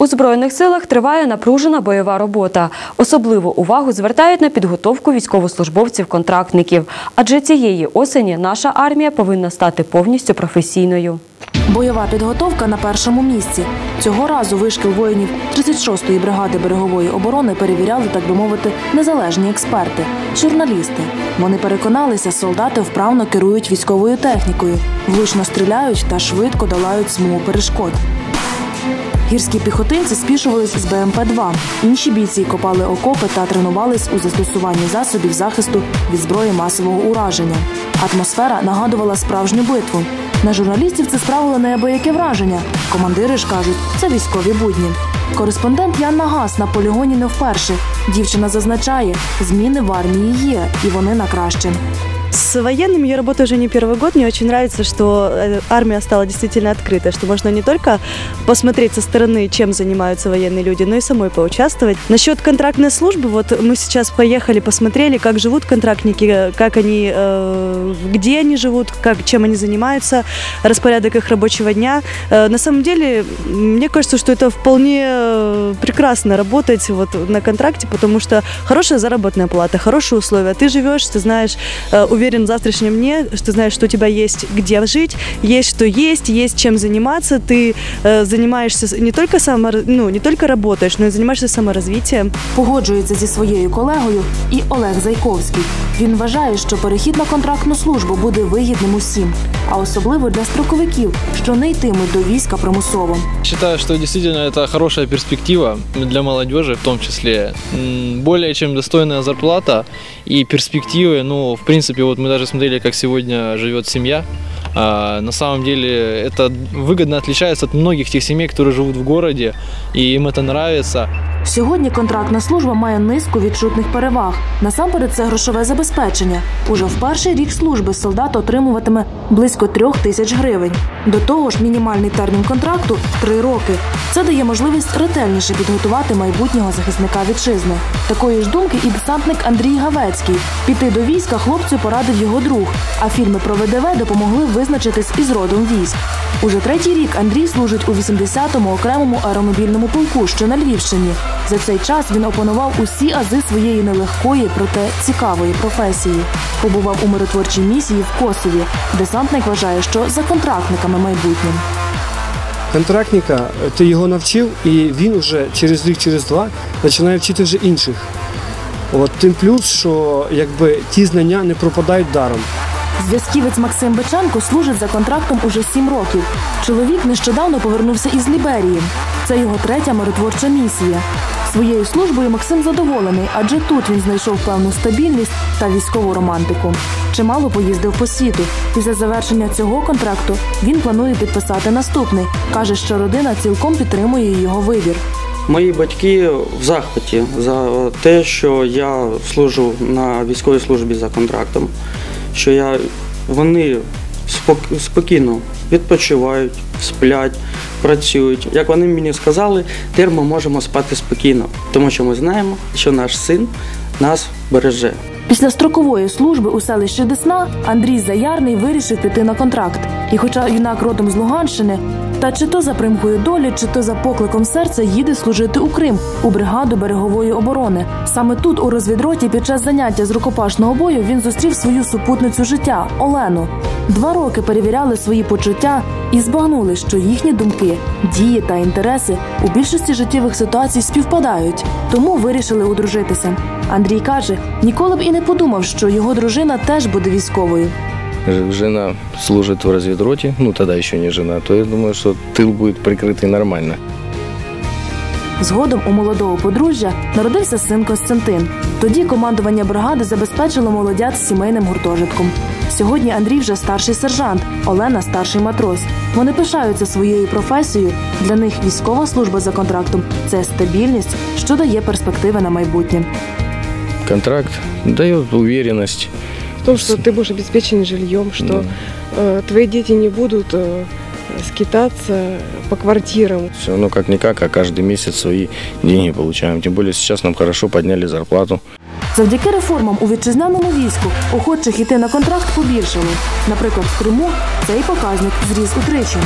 У збройних силах триває напружена бойова робота. Особливу увагу звертають на підготовку військовослужбовців-контрактників, адже цієї осені наша армія повинна стати повністю професійною. Бойова підготовка на першому місці. Цього разу вишкіл воїнів 36-ї бригади берегової оборони перевіряли, так би мовити, незалежні експерти, журналісти. Вони переконалися, солдати вправно керують військовою технікою, влучно стріляють та швидко долають смугу перешкод. Гірські піхотинці спішувались з БМП-2. Інші бійці копали окопи та тренувались у застосуванні засобів захисту від зброї масового ураження. Атмосфера нагадувала справжню битву. На журналістів це справило неабияке враження. Командири ж кажуть, це військові будні. Кореспондент Янна Гас на полігоні не вперше. Дівчина зазначає, зміни в армії є, і вони на краще. С военными я работаю уже не первый год. Мне очень нравится, что э, армия стала действительно открытой, что можно не только посмотреть со стороны, чем занимаются военные люди, но и самой поучаствовать. Насчет контрактной службы, вот мы сейчас поехали, посмотрели, как живут контрактники, как они, э, где они живут, как, чем они занимаются, распорядок их рабочего дня. Э, На самом деле, мне кажется, что это вполне прекрасно работать вот на контракте, потому что хорошая заработная плата, хорошие условия. Ты живешь, ты знаешь, э, уверен в завтрашнем дне, что знаешь, что у тебя есть где жить, есть что есть, есть чем заниматься. Ты э, занимаешься с- не только само, ну, не только работаешь, но и занимаешься саморазвитием. Погоджується зі своєю колегою і Олег Зайковський. Він вважає, що перехід на контрактну службу буде вигідним усім, а особливо для строковиків, що не йтимуть до війська примусово. Считаю, что действительно это хорошая перспектива для молодежи в том числе. М, Более чем достойная зарплата И перспективы. Ну, в принципе, вот мы даже смотрели, как сегодня живет семья. А, на самом деле это выгодно отличается от многих тех семей, которые живут в городе, и им это нравится. Сьогодні контрактна служба має низку відчутних переваг. Насамперед, це грошове забезпечення. Уже в перший рік служби солдат отримуватиме близько трьох тисяч гривень. До того ж, мінімальний термін контракту три роки. Це дає можливість ретельніше підготувати майбутнього захисника вітчизни. Такої ж думки і десантник Андрій Гавецький. Піти до війська хлопцю порадив його друг. А фільми про ВДВ допомогли визначитись із родом військ. Уже третій рік Андрій служить у 80-му окремому аеромобільному полку, що на Львівщині. За цей час він опанував усі ази своєї нелегкої, проте цікавої професії. Побував у миротворчій місії в Косові. Десантник вважає, що за контрактниками майбутнім. контрактника, ти його навчив, і він вже через рік, через два починає вчити вже інших. От тим плюс, що якби ті знання не пропадають даром. Зв'язківець Максим Биченко служить за контрактом уже сім років. Чоловік нещодавно повернувся із Ліберії. Це його третя миротворча місія. Своєю службою Максим задоволений, адже тут він знайшов певну стабільність та військову романтику. Чимало поїздив по світу. Після завершення цього контракту він планує підписати наступний. каже, що родина цілком підтримує його вибір. Мої батьки в захваті за те, що я служу на військовій службі за контрактом, що я, вони спок- спокійно відпочивають, сплять, працюють. Як вони мені сказали, тепер ми можемо спати спокійно, тому що ми знаємо, що наш син нас береже. Після строкової служби у селищі Десна Андрій Заярний вирішив піти на контракт. І хоча юнак родом з Луганщини, та чи то за примкою долі, чи то за покликом серця їде служити у Крим у бригаду берегової оборони. Саме тут, у розвідроті, під час заняття з рукопашного бою він зустрів свою супутницю життя Олену. Два роки перевіряли свої почуття і збагнули, що їхні думки, дії та інтереси у більшості життєвих ситуацій співпадають, тому вирішили одружитися. Андрій каже, ніколи б і не подумав, що його дружина теж буде військовою. Ж- Жена служит в разведроте, ну тогда еще не жена, то я думаю, что тыл будет прикрытый нормально. Згодом у молодого подружжя народився син Костянтин. Тоді командування бригади забезпечило молодят з сімейним гуртожитком. Сьогодні Андрій вже старший сержант, Олена старший матрос. Вони пишаються своєю професією. Для них військова служба за контрактом це стабільність, що дає перспективи на майбутнє. Контракт дает уверенность. в том, что ты будешь обеспечен жильем, что э, твои дети не будут э, скитаться по квартирам. Все равно как-никак, а каждый месяц свои деньги получаем. Тем более сейчас нам хорошо подняли зарплату. Завдяки реформам у вітчизняному війську охочих іти на контракт побільшало. Наприклад, в Криму цей показник зріс утричі.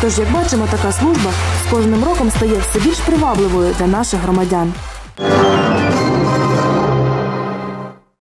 Тож, як бачимо, така служба з кожним роком стає все більш привабливою для наших громадян.